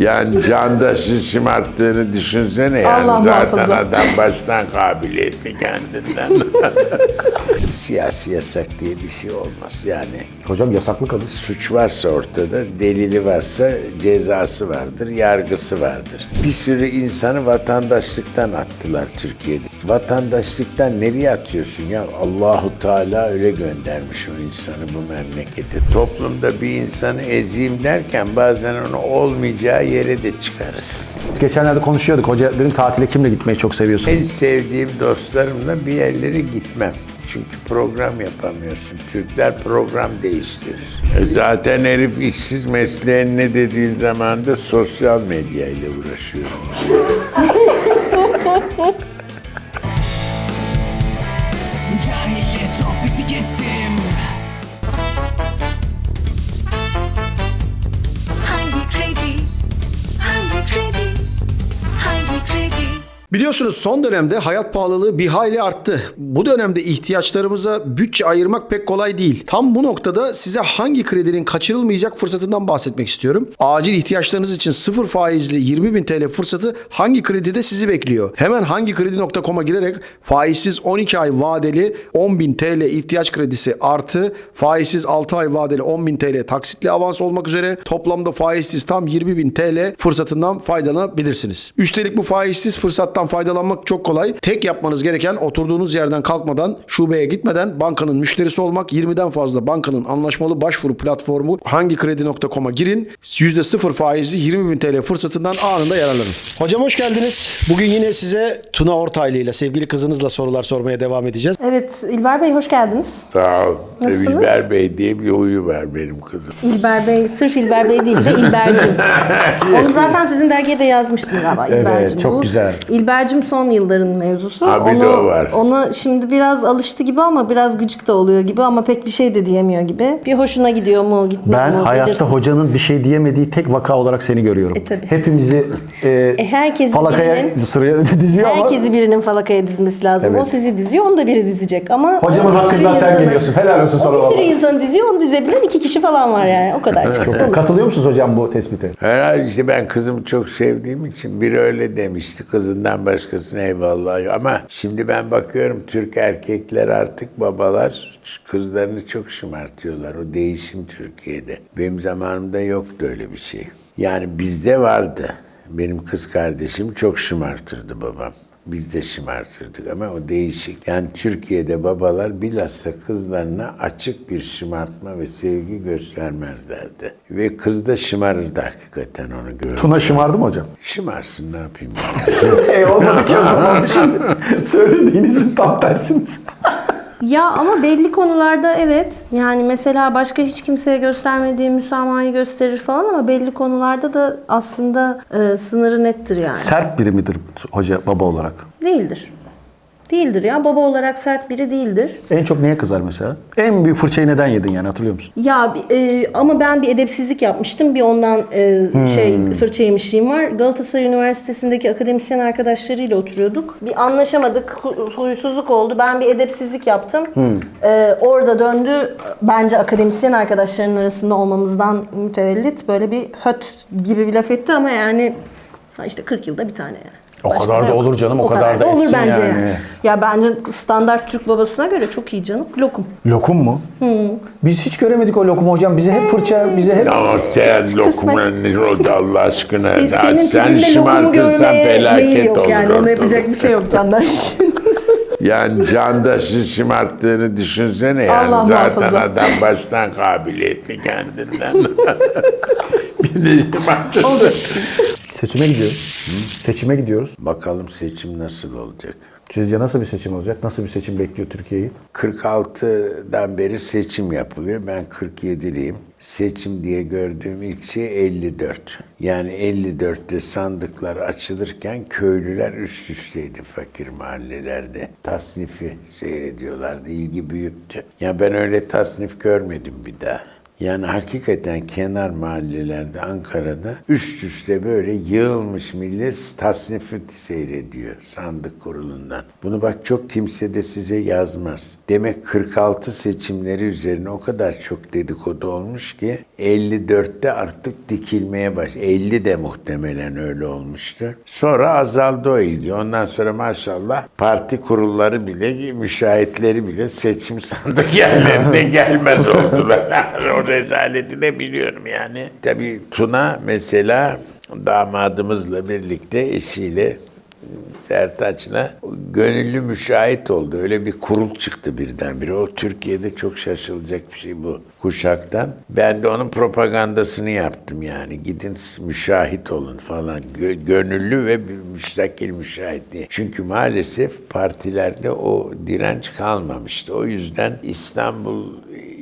Yani candaşı şımarttığını düşünsene yani. Allah Zaten muhafaza. adam baştan kabiliyetli kendinden. Siyasi yasak diye bir şey olmaz yani. Hocam yasaklı kadın. Suç varsa ortada, delili varsa cezası vardır, yargısı vardır. Bir sürü insanı vatandaşlıktan attılar Türkiye'de. Vatandaşlıktan nereye atıyorsun ya? Allahu Teala öyle göndermiş o insanı bu memlekete. Toplumda bir insanı ezeyim derken bazen onu olmayacağı yere de çıkarız. Geçenlerde konuşuyorduk. Hoca dedim tatile kimle gitmeyi çok seviyorsun? En sevdiğim dostlarımla bir yerlere gitmem. Çünkü program yapamıyorsun. Türkler program değiştirir. E zaten herif işsiz mesleğin ne dediği zaman da sosyal medyayla uğraşıyorum. Cahille sohbeti Biliyorsunuz son dönemde hayat pahalılığı bir hayli arttı. Bu dönemde ihtiyaçlarımıza bütçe ayırmak pek kolay değil. Tam bu noktada size hangi kredinin kaçırılmayacak fırsatından bahsetmek istiyorum. Acil ihtiyaçlarınız için sıfır faizli 20 bin TL fırsatı hangi kredide sizi bekliyor? Hemen hangikredi.com'a girerek faizsiz 12 ay vadeli 10 bin TL ihtiyaç kredisi artı faizsiz 6 ay vadeli 10 bin TL taksitli avans olmak üzere toplamda faizsiz tam 20 bin TL fırsatından faydalanabilirsiniz. Üstelik bu faizsiz fırsattan faydalanmak çok kolay. Tek yapmanız gereken oturduğunuz yerden kalkmadan, şubeye gitmeden bankanın müşterisi olmak. 20'den fazla bankanın anlaşmalı başvuru platformu hangikredi.com'a girin. %0 faizli 20 bin TL fırsatından anında yararlanın. Hocam hoş geldiniz. Bugün yine size Tuna Ortaylı ile sevgili kızınızla sorular sormaya devam edeceğiz. Evet İlber Bey hoş geldiniz. Sağ ol. Nasılsınız? İlber Bey diye bir huyu var benim kızım. İlber Bey, sırf İlber Bey değil de İlber'cim. Onu zaten sizin dergiye de yazmıştım galiba Evet, İlber'cim. çok Bu güzel. İlber'cim son yılların mevzusu. Ha, bir de o var. Ona şimdi biraz alıştı gibi ama biraz gıcık da oluyor gibi ama pek bir şey de diyemiyor gibi. Bir hoşuna gidiyor mu gitmiyor Ben mu? hayatta belirsiz. hocanın bir şey diyemediği tek vaka olarak seni görüyorum. E, tabii. Hepimizi e, E, herkes falakaya birinin- sıraya diziyor ama Herkesi birinin falakaya dizmesi lazım. Evet. O sizi diziyor, onu da biri dizecek ama... Hocamın hakkından sen insanı- geliyorsun. Helal olsun sana O bir sürü insanı diziyor, onu dizebilen iki kişi falan var yani. O kadar. Çok Katılıyor musunuz hocam bu tespite? Herhalde işte ben kızımı çok sevdiğim için biri öyle demişti. Kızından başkasına eyvallah. Ama şimdi ben bakıyorum Türk erkekler artık babalar kızlarını çok şımartıyorlar. O değişim Türkiye'de. Benim zamanımda yoktu öyle bir şey. Yani bizde vardı. Benim kız kardeşim çok şımartırdı babam. Biz de şımartırdık ama o değişik. Yani Türkiye'de babalar bilhassa kızlarına açık bir şımartma ve sevgi göstermezlerdi. Ve kız da şımarırdı hakikaten onu görüp. Tuna şımardı mı hocam? Şımarsın ne yapayım e olmadı ki o zaman şimdi. Söylediğinizin tam tersiniz. Ya ama belli konularda evet. Yani mesela başka hiç kimseye göstermediği müsamahayı gösterir falan ama belli konularda da aslında e, sınırı nettir yani. Sert biri midir hoca baba olarak? Değildir. Değildir ya. Baba olarak sert biri değildir. En çok neye kızar mesela? En büyük fırçayı neden yedin yani hatırlıyor musun? Ya e, ama ben bir edepsizlik yapmıştım. Bir ondan e, şey fırça yemişliğim var. Galatasaray Üniversitesi'ndeki akademisyen arkadaşlarıyla oturuyorduk. Bir anlaşamadık. hu- Huysuzluk oldu. Ben bir edepsizlik yaptım. E, orada döndü. Bence akademisyen arkadaşlarının arasında olmamızdan mütevellit böyle bir höt gibi bir laf etti ama yani işte 40 yılda bir tane yani. O Başka kadar da yok. olur canım, o kadar da olur etsin bence yani. yani. Ya bence standart Türk babasına göre çok iyi canım. Lokum. Lokum mu? Biz hiç göremedik o lokumu hocam. Bize hep fırça, bize hep... Ama sen lokumun oldu Allah aşkına? Se- Ya senin sen şımartırsan felaket olur yani. Ona yapacak bir şey yok Candaş. Yani candaşı şımarttığını düşünsene yani. Allah Zaten muhafaza. adam baştan kabiliyetli kendinden. Bir de. Seçime gidiyoruz. Seçime gidiyoruz. Bakalım seçim nasıl olacak? Sizce nasıl bir seçim olacak? Nasıl bir seçim bekliyor Türkiye'yi? 46'dan beri seçim yapılıyor. Ben 47'liyim. Seçim diye gördüğüm ilk şey 54. Yani 54'te sandıklar açılırken köylüler üst üsteydi fakir mahallelerde. Tasnifi seyrediyorlardı. İlgi büyüktü. Ya ben öyle tasnif görmedim bir daha. Yani hakikaten kenar mahallelerde Ankara'da üst üste böyle yığılmış millet tasnifi seyrediyor sandık kurulundan. Bunu bak çok kimse de size yazmaz. Demek 46 seçimleri üzerine o kadar çok dedikodu olmuş ki 54'te artık dikilmeye baş. 50 de muhtemelen öyle olmuştu. Sonra azaldı o ilgi. Ondan sonra maşallah parti kurulları bile, müşahitleri bile seçim sandık yerlerine gelmez oldular. o rezaleti de biliyorum yani. Tabii Tuna mesela damadımızla birlikte eşiyle Sertaç'la gönüllü müşahit oldu. Öyle bir kurul çıktı birdenbire. O Türkiye'de çok şaşılacak bir şey bu kuşaktan. Ben de onun propagandasını yaptım yani. Gidin müşahit olun falan. Gö- gönüllü ve müstakil müşahit diye. Çünkü maalesef partilerde o direnç kalmamıştı. O yüzden İstanbul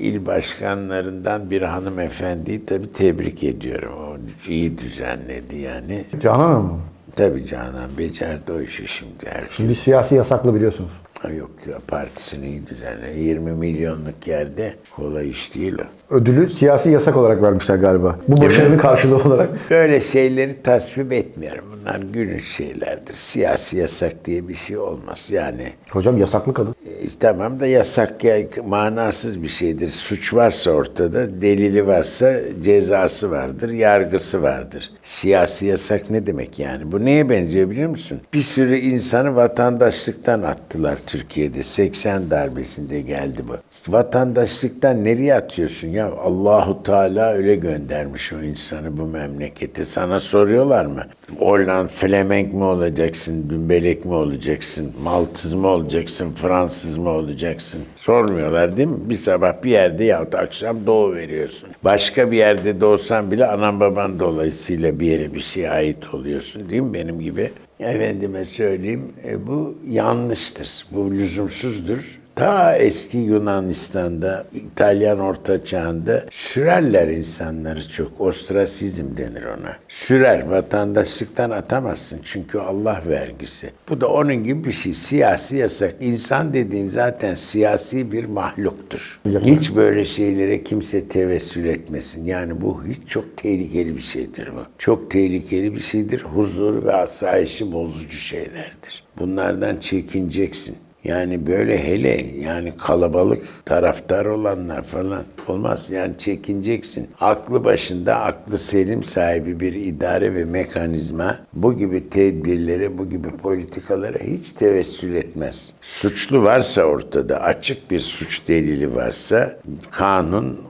il başkanlarından bir hanımefendiyi tabii tebrik ediyorum. O iyi düzenledi yani. Canan Hanım mı? Tabii Canan becerdi o işi şimdi. Her şey. Şimdi siyasi yasaklı biliyorsunuz. Yok ya partisini iyi düzenle. 20 milyonluk yerde kolay iş değil o. Ödülü siyasi yasak olarak vermişler galiba. Bu başarının karşılığı olarak. Böyle şeyleri tasvip etmiyorum. Bunlar günün şeylerdir. Siyasi yasak diye bir şey olmaz. Yani Hocam yasaklı kadın. e, tamam da yasak ya manasız bir şeydir. Suç varsa ortada, delili varsa cezası vardır, yargısı vardır. Siyasi yasak ne demek yani? Bu neye benziyor biliyor musun? Bir sürü insanı vatandaşlıktan attılar Türkiye'de. 80 darbesinde geldi bu. Vatandaşlıktan nereye atıyorsun ya? Allahu Teala öyle göndermiş o insanı bu memlekete. Sana soruyorlar mı? Hollanda, Flemenk mi olacaksın, Dümbelek mi olacaksın, Maltız mı olacaksın, Fransız mı olacaksın? Sormuyorlar değil mi? Bir sabah bir yerde yahut akşam doğu veriyorsun. Başka bir yerde doğsan bile anan baban dolayısıyla bir yere bir şeye ait oluyorsun değil mi benim gibi? Efendime söyleyeyim e, bu yanlıştır, bu lüzumsuzdur. Ta eski Yunanistan'da, İtalyan Orta Çağ'ında sürerler insanları çok. Ostrasizm denir ona. Sürer. Vatandaşlıktan atamazsın. Çünkü Allah vergisi. Bu da onun gibi bir şey. Siyasi yasak. İnsan dediğin zaten siyasi bir mahluktur. Hiç böyle şeylere kimse tevessül etmesin. Yani bu hiç çok tehlikeli bir şeydir bu. Çok tehlikeli bir şeydir. Huzur ve asayişi bozucu şeylerdir. Bunlardan çekineceksin. Yani böyle hele yani kalabalık taraftar olanlar falan olmaz. Yani çekineceksin. Aklı başında, aklı selim sahibi bir idare ve mekanizma bu gibi tedbirlere, bu gibi politikalara hiç tevessül etmez. Suçlu varsa ortada, açık bir suç delili varsa kanun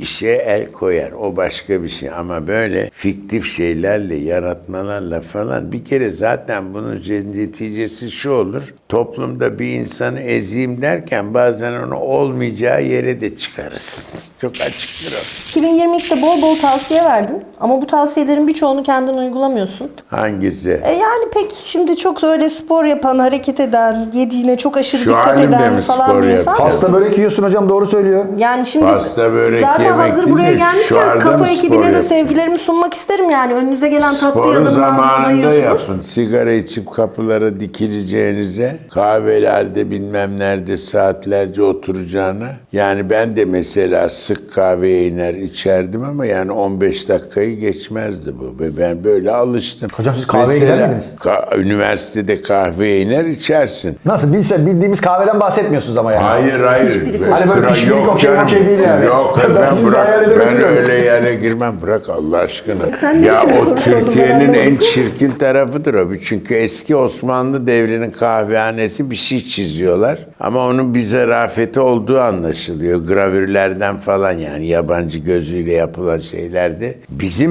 işe el koyar. O başka bir şey. Ama böyle fiktif şeylerle, yaratmalarla falan bir kere zaten bunun neticesi şu olur. Toplumda bir insanı ezeyim derken bazen onu olmayacağı yere de çıkarırsın. Çok açıktır o. 2022'de bol bol tavsiye verdin ama bu tavsiyelerin birçoğunu kendin uygulamıyorsun. Hangisi? E yani pek şimdi çok öyle spor yapan, hareket eden, yediğine çok aşırı Şu dikkat eden falan bir insan. Pasta börek yiyorsun hocam doğru söylüyor. Yani şimdi Pasta, börek zaten yemek hazır değil buraya de gelmişken kafa ekibine de sevgilerimi sunmak isterim yani. Önünüze gelen tatlı Sporu ya da zamanında yapın. Sigara içip kapılara dikileceğinize, kahvelerde bilmem nerede saatlerce oturacağına. Yani ben de mesela sık kahveye iner içerdim ama yani 15 dakikayı geçmezdi bu. Ve ben böyle alıştım. Hocam siz kahveye Mesela gider miydiniz? ka- üniversitede kahveye iner içersin. Nasıl bilse bildiğimiz kahveden bahsetmiyorsunuz ama yani. Hayır hayır. Hani böyle pişpirik yok okey okey değil yani. Yok Ben ben, bırak. Ben öyle yere girmem. Bırak Allah aşkına. sen ne ya o Türkiye'nin en çirkin tarafıdır o. Çünkü eski Osmanlı devrinin kahvehanesi bir şey çiziyorlar. Ama onun bir zarafeti olduğu anlaşılıyor. Gravürlerden falan yani yabancı gözüyle yapılan şeylerde. Bizim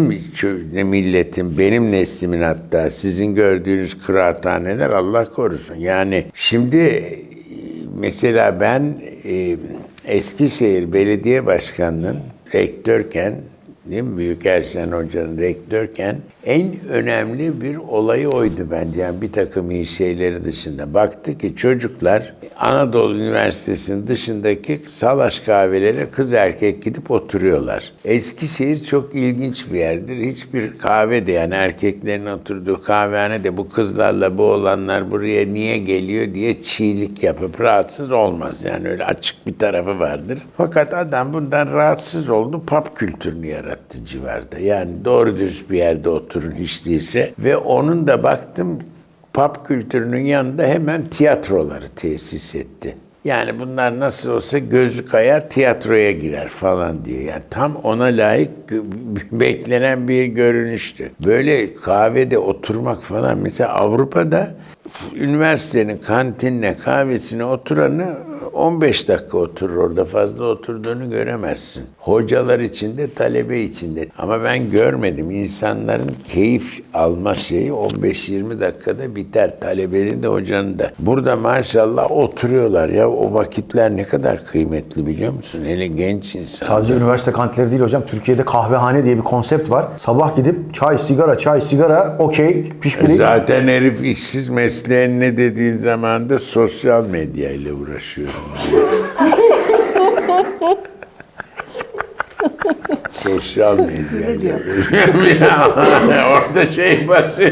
milletin, benim neslimin hatta sizin gördüğünüz kıraathaneler Allah korusun. Yani şimdi Mesela ben e, Eskişehir Belediye Başkanı'nın rektörken, değil mi? Büyükerşen Hoca'nın rektörken En önemli bir olayı oydu bence. Yani bir takım iyi şeyleri dışında. Baktı ki çocuklar Anadolu Üniversitesi'nin dışındaki salaş kahvelere kız erkek gidip oturuyorlar. Eskişehir çok ilginç bir yerdir. Hiçbir kahve de yani erkeklerin oturduğu kahvehane de bu kızlarla bu olanlar buraya niye geliyor diye çiğlik yapıp rahatsız olmaz. Yani öyle açık bir tarafı vardır. Fakat adam bundan rahatsız oldu. Pub kültürünü yarattı civarda. Yani doğru dürüst bir yerde oturun hiç değilse. Ve onun da baktım pub kültürünün yanında hemen tiyatroları tesis etti. Yani bunlar nasıl olsa gözü kayar tiyatroya girer falan diye. Yani tam ona layık beklenen bir görünüştü. Böyle kahvede oturmak falan mesela Avrupa'da üniversitenin kantinine kahvesine oturanı 15 dakika oturur orada fazla oturduğunu göremezsin. Hocalar içinde, talebe içinde. Ama ben görmedim. İnsanların keyif alma şeyi 15-20 dakikada biter. Talebenin de hocanın da. Burada maşallah oturuyorlar ya. O vakitler ne kadar kıymetli biliyor musun? Hele genç insan. Sadece üniversite kantinleri değil hocam. Türkiye'de kahvehane diye bir konsept var. Sabah gidip çay, sigara, çay, sigara, okey, pişpirik. Zaten herif işsiz mesleğin ne dediğin zaman da sosyal medya ile uğraşıyorum. sosyal medya ile uğraşıyorum. Orada şey basıyor.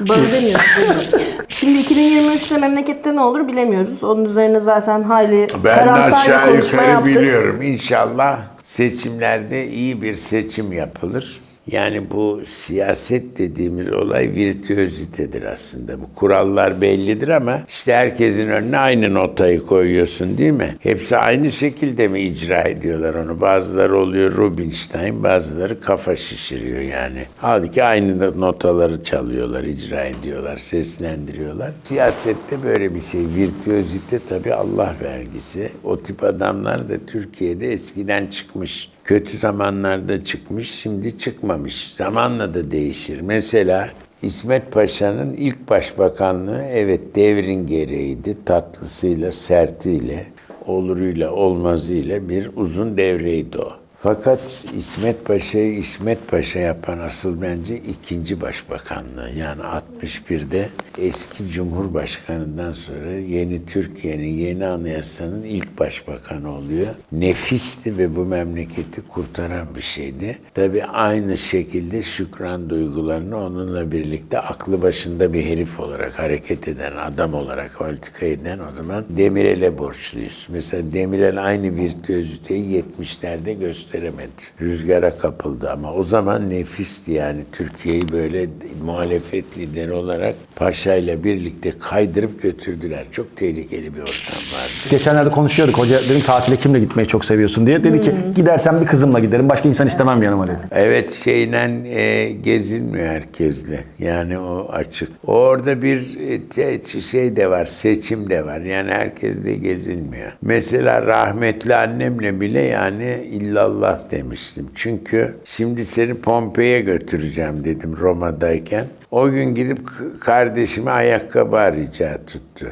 Bana demiyorsun. Şimdi 2023'te memlekette ne olur bilemiyoruz. Onun üzerine zaten hayli Ben karamsar bir konuşma yukarı yaptık. biliyorum. İnşallah seçimlerde iyi bir seçim yapılır. Yani bu siyaset dediğimiz olay virtüözitedir aslında. Bu kurallar bellidir ama işte herkesin önüne aynı notayı koyuyorsun değil mi? Hepsi aynı şekilde mi icra ediyorlar onu? Bazıları oluyor Rubinstein, bazıları kafa şişiriyor yani. Halbuki aynı notaları çalıyorlar, icra ediyorlar, seslendiriyorlar. Siyasette böyle bir şey. Virtüözite tabii Allah vergisi. O tip adamlar da Türkiye'de eskiden çıkmış. Kötü zamanlarda çıkmış, şimdi çıkmamış. Zamanla da değişir. Mesela İsmet Paşa'nın ilk başbakanlığı evet devrin gereğiydi. Tatlısıyla, sertiyle, oluruyla, olmazıyla bir uzun devreydi o. Fakat İsmet Paşa'yı İsmet Paşa yapan asıl bence ikinci başbakanlığı. Yani 61'de eski Cumhurbaşkanı'ndan sonra yeni Türkiye'nin yeni anayasanın ilk başbakanı oluyor. Nefisti ve bu memleketi kurtaran bir şeydi. Tabii aynı şekilde şükran duygularını onunla birlikte aklı başında bir herif olarak hareket eden, adam olarak politika eden o zaman Demirel'e borçluyuz. Mesela Demirel aynı virtüöziteyi 70'lerde gösteremedi. Rüzgara kapıldı ama o zaman nefisti yani Türkiye'yi böyle muhalefet lideri olarak Paşa ile birlikte kaydırıp götürdüler. Çok tehlikeli bir ortam vardı. Geçenlerde konuşuyorduk. Hoca dedim tatile kimle gitmeyi çok seviyorsun diye. Dedi ki gidersen bir kızımla giderim. Başka insan istemem yanıma dedi. Evet şeyle e, gezilmiyor herkesle. Yani o açık. Orada bir e, şey de var, seçim de var. Yani herkesle gezilmiyor. Mesela rahmetli annemle bile yani illallah demiştim. Çünkü şimdi seni Pompei'ye götüreceğim dedim Roma'dayken. O gün gidip kardeşime ayakkabı arayacağı tuttu.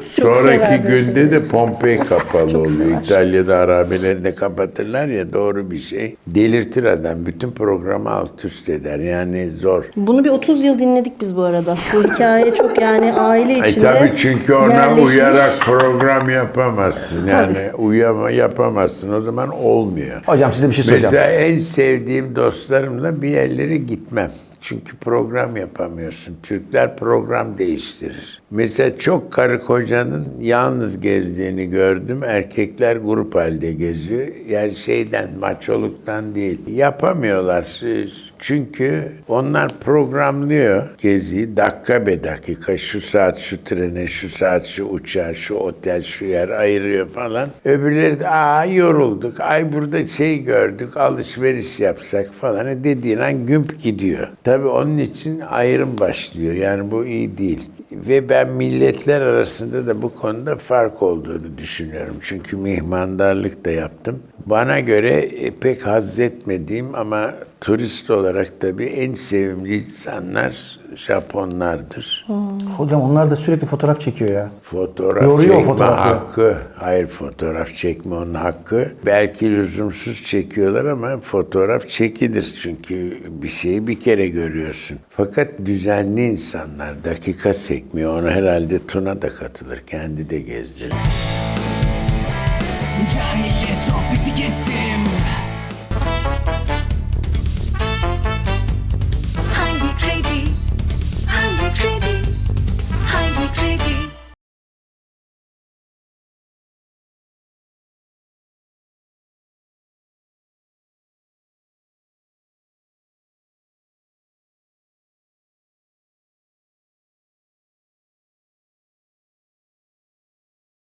Sonraki günde de Pompei kapalı oluyor. İtalya'da arabeleri de kapatırlar ya doğru bir şey. Delirtir adam. Bütün programı alt üst eder. Yani zor. Bunu bir 30 yıl dinledik biz bu arada. Bu hikaye çok yani aile E içinde tabii çünkü ona yerleşmiş. uyarak program yapamazsın. Yani uyama yapamazsın. O zaman olmuyor. Hocam size bir şey söyleyeceğim. Mesela en sevdiğim dostlarımla bir yerlere gitmem. Çünkü program yapamıyorsun. Türkler program değiştirir. Mesela çok karı kocanın yalnız gezdiğini gördüm. Erkekler grup halde geziyor. Yani şeyden, maçoluktan değil. Yapamıyorlar. Çünkü onlar programlıyor geziyi dakika be dakika şu saat şu trene şu saat şu uçağa şu otel şu yer ayırıyor falan. Öbürleri de aa yorulduk ay burada şey gördük alışveriş yapsak falan E dediğin an gümp gidiyor. Onun için ayrım başlıyor yani bu iyi değil. Ve ben milletler arasında da bu konuda fark olduğunu düşünüyorum. Çünkü mihmandarlık da yaptım. Bana göre e, pek haz etmediğim ama turist olarak tabii en sevimli insanlar Japonlardır. Hocam onlar da sürekli fotoğraf çekiyor ya. Fotoğraf Yoruyor çekme fotoğrafı. hakkı. Hayır fotoğraf çekme onun hakkı. Belki lüzumsuz çekiyorlar ama fotoğraf çekilir. Çünkü bir şeyi bir kere görüyorsun. Fakat düzenli insanlar dakika sekmiyor. Onu herhalde Tuna da katılır. Kendi de gezdirir. Cahille sohbeti kestim